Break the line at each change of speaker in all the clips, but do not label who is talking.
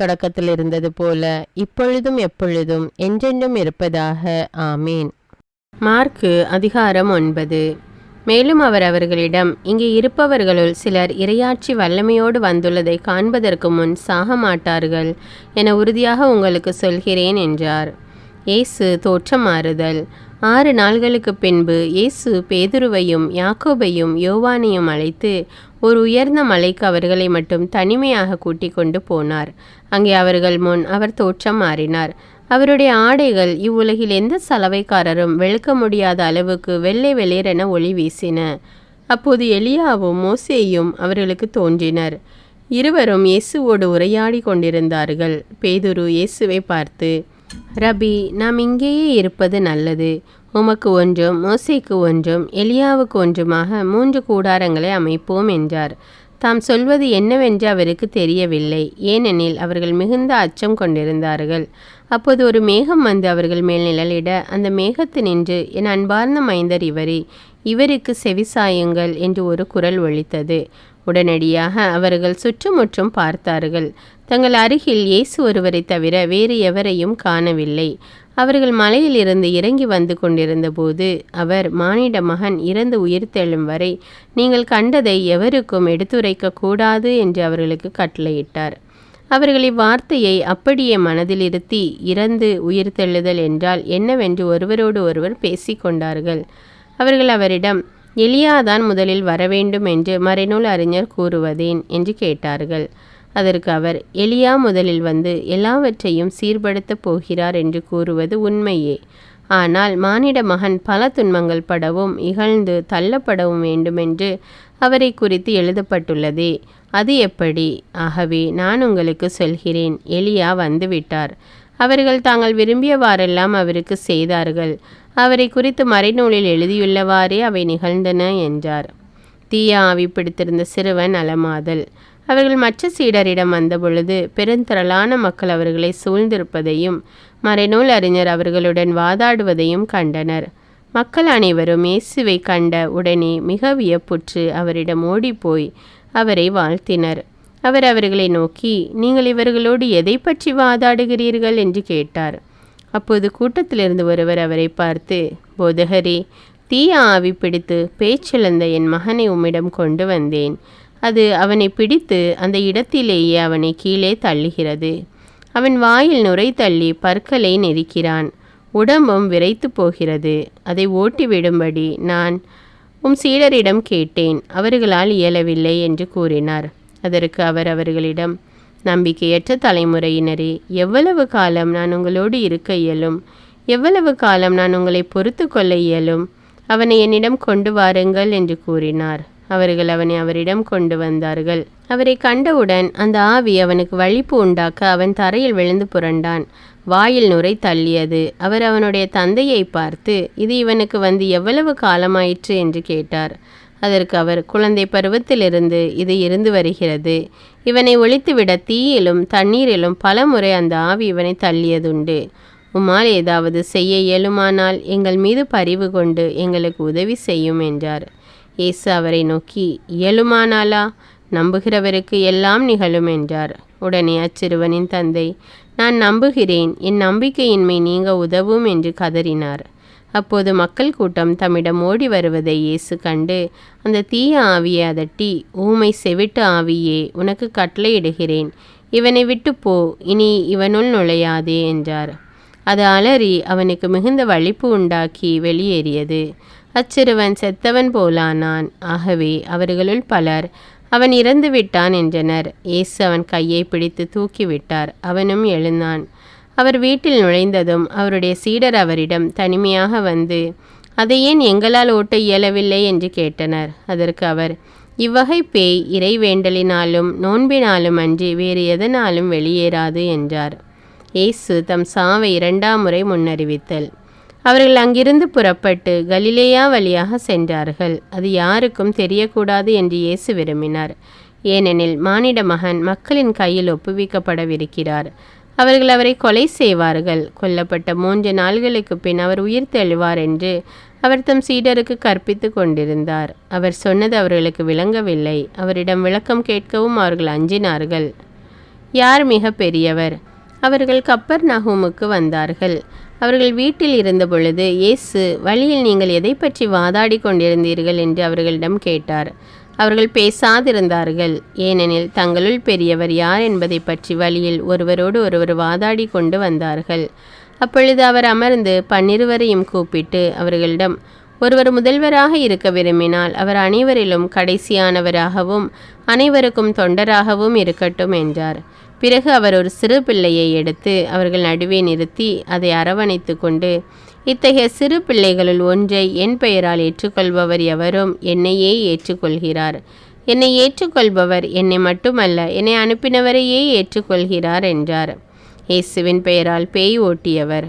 தொடக்கத்தில் இருந்தது போல இப்பொழுதும் எப்பொழுதும் என்றென்றும் இருப்பதாக. ஆமீன். மார்க்கு அதிகாரம் ஒன்பது. மேலும் அவர் அவர்களிடம் இங்கே இருப்பவர்களுள் சிலர் இரையாட்சி வல்லமையோடு வந்துள்ளதை காண்பதற்கு முன் சாக மாட்டார்கள் என உறுதியாக உங்களுக்கு சொல்கிறேன் என்றார். இயேசு தோற்றம் மாறுதல். ஆறு நாள்களுக்கு பின்பு இயேசு பேதுருவையும் யாக்கோபையும் யோவானையும் அழைத்து ஒரு உயர்ந்த மலைக்கு அவர்களை மட்டும் தனிமையாக கூட்டிக் கொண்டு போனார். அங்கே அவர்கள் முன் அவர் தோற்றம் மாறினார். அவருடைய ஆடைகள் இவ்வுலகில் எந்த சலவைக்காரரும் வெளுக்க முடியாத அளவுக்கு வெள்ளை வெளியரென ஒளி வீசின. அப்போது எலியாவும் மோசேயும் அவர்களுக்கு தோன்றினர்.
இருவரும் இயேசுவோடு உரையாடி கொண்டிருந்தார்கள். பேதுரு இயேசுவை பார்த்து ரபி நாம் இங்கேயே இருப்பது நல்லது. உமக்கு ஒன்றும் மோசைக்கு ஒன்றும் எலியாவுக்கு ஒன்றுமாக மூன்று கூடாரங்களை அமைப்போம் என்றார். தாம் சொல்வது என்னவென்று அவருக்கு தெரியவில்லை. ஏனெனில் அவர்கள் மிகுந்த அச்சம் கொண்டிருந்தார்கள். அப்போது ஒரு மேகம் வந்து அவர்கள் மேல் நிழலிட அந்த மேகத்து நின்று என் அன்பார்ந்த மைந்தர் இவரே இவருக்கு செவிசாயுங்கள் என்று ஒரு குரல் ஒழித்தது உடனடியாக அவர்கள் சுற்றுமுற்றும் பார்த்தார்கள். தங்கள் அருகில் இயேசு ஒருவரை தவிர வேறு எவரையும் காணவில்லை. அவர்கள் மலையிலிருந்து இறங்கி வந்து கொண்டிருந்தபோது அவர் மானிட மகன் இறந்து உயிர்த்தெழும் வரை நீங்கள் கண்டதை எவருக்கும் எடுத்துரைக்க கூடாது என்று அவர்களுக்கு கட்டளையிட்டார். அவர்கள் இவ்வார்த்தையை அப்படியே மனதில் இருத்தி இறந்து உயிர்த்தெழுதல் என்றால் என்னவென்று ஒருவரோடு ஒருவர் பேசிக்கொண்டார்கள் அவர்கள் அவரிடம் எலியாதான் முதலில் வரவேண்டும் என்று மறைநூல் அறிஞர் கூறுவதேன்? என்று கேட்டார்கள். அதற்கு அவர் எலியா முதலில் வந்து எல்லாவற்றையும் சீர்படுத்தப் போகிறார் என்று கூறுவது உண்மையே. ஆனால் மானிட மகன் பல துன்பங்கள் படவும் இகழ்ந்து தள்ளப்படவும் வேண்டுமென்று அவரை குறித்து எழுதப்பட்டுள்ளதே. அது எப்படி? ஆகவே நான் உங்களுக்கு சொல்கிறேன். எலியா வந்துவிட்டார். அவர்கள் தாங்கள் விரும்பியவாறெல்லாம் அவருக்கு செய்தார்கள். அவரை குறித்து மறைநூலில் எழுதியுள்ளவாறே அவை நிகழ்ந்தன என்றார். தீய ஆவி பிடித்திருந்த சிறுவன் அலமாதல். அவர்கள் மற்ற சீடரிடம் வந்தபொழுது பெருந்திரளான மக்கள் அவர்களை சூழ்ந்திருப்பதையும் மறைநூல் அறிஞர் அவர்களுடன் வாதாடுவதையும் கண்டனர். மக்கள் அனைவரும் இயேசுவை கண்ட உடனே மிக வியப்புற்று அவரிடம் ஓடிப்போய் அவரை வாழ்த்தினர். அவர் அவர்களை நோக்கி நீங்கள் இவர்களோடு எதை பற்றி வாதாடுகிறீர்கள்? என்று கேட்டார். அப்போது கூட்டத்திலிருந்து ஒருவர் அவரை பார்த்து போதகரே தீய ஆவி பிடித்து பேச்சிழந்த என் மகனை உம்மிடம் கொண்டு வந்தேன். அது அவனை பிடித்து அந்த இடத்திலேயே அவனை கீழே தள்ளுகிறது. அவன் வாயில் நுரை தள்ளி பற்களை நெரிக்கிறான். உடம்பும் விரைத்து போகிறது. அதை ஓட்டிவிடும்படி நான் உம் சீடரிடம் கேட்டேன். அவர்களால் இயலவில்லை என்று கூறினார். அதற்கு அவர் அவர்களிடம் நம்பிக்கையற்ற தலைமுறையினரே எவ்வளவு காலம் நான் உங்களோடு இருக்க இயலும்? எவ்வளவு காலம் நான் உங்களை பொறுத்து கொள்ள இயலும்? அவனை என்னிடம் கொண்டு வாருங்கள் என்று கூறினார். அவர்கள் அவனை அவரிடம் கொண்டு வந்தார்கள். அவரை கண்டவுடன் அந்த ஆவி அவனுக்கு வழிப்பு உண்டாக்க அவன் தரையில் விழுந்து புரண்டான். வாயில் நுரை தள்ளியது. அவர் அவனுடைய தந்தையை பார்த்து இது இவனுக்கு வந்து எவ்வளவு காலமாயிற்று? என்று கேட்டார். அதற்கு அவர் குழந்தை பருவத்திலிருந்து இது இருந்து வருகிறது. இவனை ஒழித்துவிட தீயிலும் தண்ணீரிலும் பல முறை அந்த ஆவி இவனை தள்ளியதுண்டு. உம்மால் ஏதாவது செய்ய இயலுமானால் எங்கள் மீது பரிவு கொண்டு எங்களுக்கு உதவி செய்யும் என்றார். இயேசு அவரை நோக்கி இயலுமானாலா? நம்புகிறவருக்கு எல்லாம் நிகழும் என்றார். உடனே அச்சிறுவனின் தந்தை நான் நம்புகிறேன். என் நம்பிக்கையின்மை நீங்க உதவும் என்று கதறினார். அப்போது மக்கள் கூட்டம் தம்மிடம் ஓடி வருவதை இயேசு கண்டு அந்த தீய ஆவியை அதட்டி ஊமை செவிட்டு ஆவியே உனக்கு கட்டளையிடுகிறேன். இவனை விட்டு போ. இனி இவனுள் நுழையாதே என்றார். அது அலறி அவனுக்கு மிகுந்த வலிப்பு உண்டாக்கி வெளியேறியது. அச்சிறுவன் செத்தவன் போலானான். ஆகவே அவர்களுள் பலர் அவன் இறந்து விட்டான் என்றனர். இயேசு அவன் கையை பிடித்து தூக்கிவிட்டார். அவனும் எழுந்தான். அவர் வீட்டில் நுழைந்ததும் அவருடைய சீடர் அவரிடம் தனிமையாக வந்து அதை ஏன் எங்களால் ஓட்ட இயலவில்லை? என்று கேட்டனர். அதற்கு அவர் இவ்வகை பேய் இறைவேண்டலினாலும் நோன்பினாலும் அன்றி வேறு எதனாலும் வெளியேறாது என்றார். இயேசு தம் சாவை இரண்டாம் முறை முன்னறிவித்தல். அவர்கள் அங்கிருந்து புறப்பட்டு கலிலேயா வழியாக சென்றார்கள். அது யாருக்கும் தெரியக்கூடாது என்று இயேசு விரும்பினார். ஏனெனில் மானிட மகன் மக்களின் கையில் ஒப்புவிக்கப்படவிருக்கிறார். அவர்கள் அவரை கொலை செய்வார்கள். கொல்லப்பட்ட மூன்று நாள்களுக்கு பின் அவர் உயிர் தெழுவார் என்று அவர் தம் சீடருக்கு கற்பித்து கொண்டிருந்தார். அவர் சொன்னது அவர்களுக்கு விளங்கவில்லை. அவரிடம் விளக்கம் கேட்கவும் அவர்கள் அஞ்சினார்கள். யார் மிக பெரியவர்? அவர்கள் கப்பர் நகூமுக்கு வந்தார்கள். அவர்கள் வீட்டில் இருந்த பொழுது இயேசு வழியில் நீங்கள் எதை பற்றி வாதாடி கொண்டிருந்தீர்கள்? என்று அவர்களிடம் கேட்டார். அவர்கள் பேசாதிருந்தார்கள். ஏனெனில் தங்களுள் பெரியவர் யார் என்பதை பற்றி வழியில் ஒருவரோடு ஒருவர் வாதாடி கொண்டு வந்தார்கள். அப்பொழுது அவர் அமர்ந்து பன்னிருவரையும் கூப்பிட்டு அவர்களிடம் ஒருவர் முதல்வராக இருக்க விரும்பினால் அவர் அனைவரிலும் கடைசியானவராகவும் அனைவருக்கும் தொண்டராகவும் இருக்கட்டும் என்றார். பிறகு அவர் ஒரு சிறு பிள்ளையை எடுத்து அவர்கள் நடுவே நிறுத்தி அதை அரவணைத்து கொண்டு இத்தகைய சிறு பிள்ளைகளுள் ஒன்றை என் பெயரால் ஏற்றுக்கொள்பவர் எவரும் என்னையே ஏற்றுக்கொள்கிறார்.
என்னை ஏற்றுக்கொள்பவர் என்னை மட்டுமல்ல என்னை அனுப்பினவரையே ஏற்றுக்கொள்கிறார் என்றார். இயேசுவின் பெயரால் பேய் ஓட்டியவர்.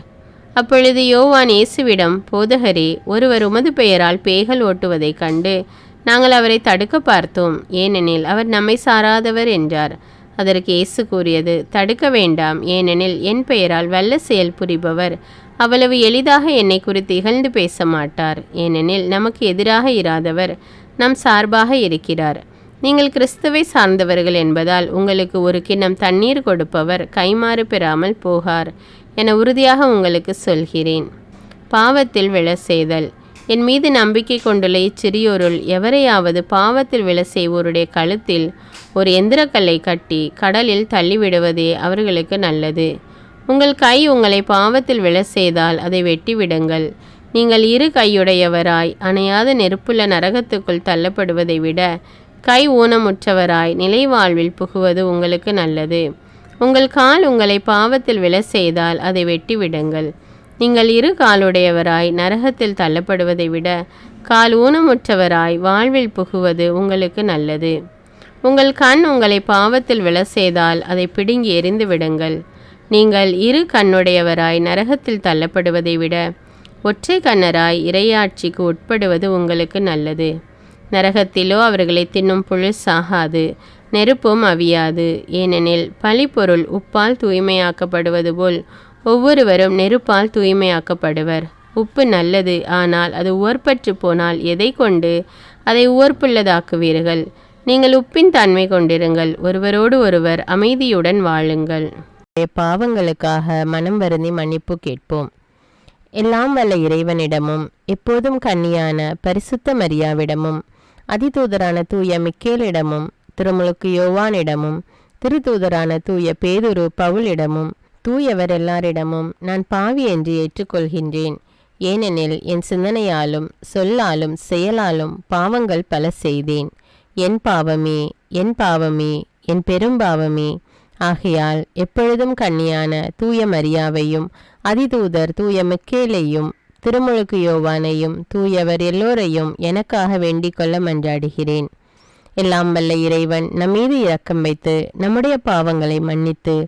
அப்பொழுது யோவான் இயேசுவிடம் போதகரே ஒருவர் உமது பெயரால் பேய்கள் ஓட்டுவதைக் கண்டு நாங்கள் அவரை தடுக்க பார்த்தோம் ஏனெனில் அவர் நம்மை சாராதவர் என்றார். அதற்கு இயேசு கூறியது தடுக்க வேண்டாம். ஏனெனில் என் பெயரால் வல்ல செயல் புரிபவர். அவ்வளவு எளிதாக என்னை குறித்து இகழ்ந்து பேச மாட்டார் ஏனெனில் நமக்கு எதிராக இராதவர் நம் சார்பாக இருக்கிறார். நீங்கள் கிறிஸ்துவை சார்ந்தவர்கள் என்பதால் உங்களுக்கு ஒரு கிண்ணம் தண்ணீர் கொடுப்பவர் கைமாறு பெறாமல் போகார் என உறுதியாக உங்களுக்கு சொல்கிறேன். பாவத்தில் விழ செய்தல். என் மீது நம்பிக்கை கொண்டுள்ள இச்சிறியோருள் எவரையாவது பாவத்தில் விழ செய்வோருடைய கழுத்தில் ஒரு எந்திரக்கல்லை கட்டி கடலில் தள்ளிவிடுவதே அவர்களுக்கு நல்லது. உங்கள் கை உங்களை பாவத்தில் விழ செய்தால் அதை வெட்டிவிடுங்கள். நீங்கள் இரு கையுடையவராய் அணையாத நெருப்புள்ள நரகத்துக்குள் தள்ளப்படுவதை விட கை ஊனமுற்றவராய் நிலை வாழ்வில் புகுவது உங்களுக்கு நல்லது. உங்கள் கால் உங்களை பாவத்தில் விழ செய்தால் அதை வெட்டிவிடுங்கள். நீங்கள் இரு காலுடையவராய் நரகத்தில் தள்ளப்படுவதை விட கால் ஊனமுற்றவராய் வாழ்வில் புகுவது உங்களுக்கு நல்லது. உங்கள் கண் உங்களை பாவத்தில் விழ செய்தால் அதை பிடுங்கி எறிந்து விடுங்கள். நீங்கள் இரு கண்ணுடையவராய் நரகத்தில் தள்ளப்படுவதை விட ஒற்றை கண்ணராய் இறையாட்சிக்கு உட்படுவது உங்களுக்கு நல்லது. நரகத்திலோ அவர்களை தின்னும் புழு சாகாது நெருப்பும் அவியாது. ஏனெனில் பழிப்பொருள் உப்பால் தூய்மையாக்கப்படுவது போல் ஒவ்வொருவரும் நெருப்பால் தூய்மையாக்கப்படுவர். உப்பு நல்லது ஆனால் அது உவர்பற்று போனால் எதை கொண்டு அதை உவர்ப்புள்ளதாக்குவீர்கள்? நீங்கள் உப்பின் தன்மை கொண்டிருங்கள் ஒருவரோடு ஒருவர் அமைதியுடன் வாழுங்கள். பாவங்களுக்காக மனம் வருந்தி மன்னிப்பு கேட்போம். எல்லாம் வல்ல இறைவனிடமும் எப்போதும் கன்னியான பரிசுத்த மரியாவிடமும் அதிதூதரான தூய மிக்கேலிடமும் திருமுழுக்கு யோவானிடமும் திருத்தூதரான தூய பேதுரு பவுலிடமும் தூயவர் எல்லாரிடமும் நான் பாவி என்று ஏற்றுக்கொள்கின்றேன். ஏனெனில் என் சிந்தனையாலும் சொல்லாலும் செயலாலும் பாவங்கள் பல செய்தேன். என் பாவமே என் பாவமே என் பெரும்பாவமே ஆகையால் எப்பொழுதும் கண்ணியான தூய மரியாவையும் அதிதூதர் தூய மிக்கேலையும் திருமுழுக்கு யோவானையும் தூயவர் எல்லோரையும் எனக்காக வேண்டிக் கொள்ள மன்றாடுகிறேன். எல்லாம் வல்ல இறைவன் நம்மீது இரக்கம் வைத்து நம்முடைய பாவங்களை மன்னித்து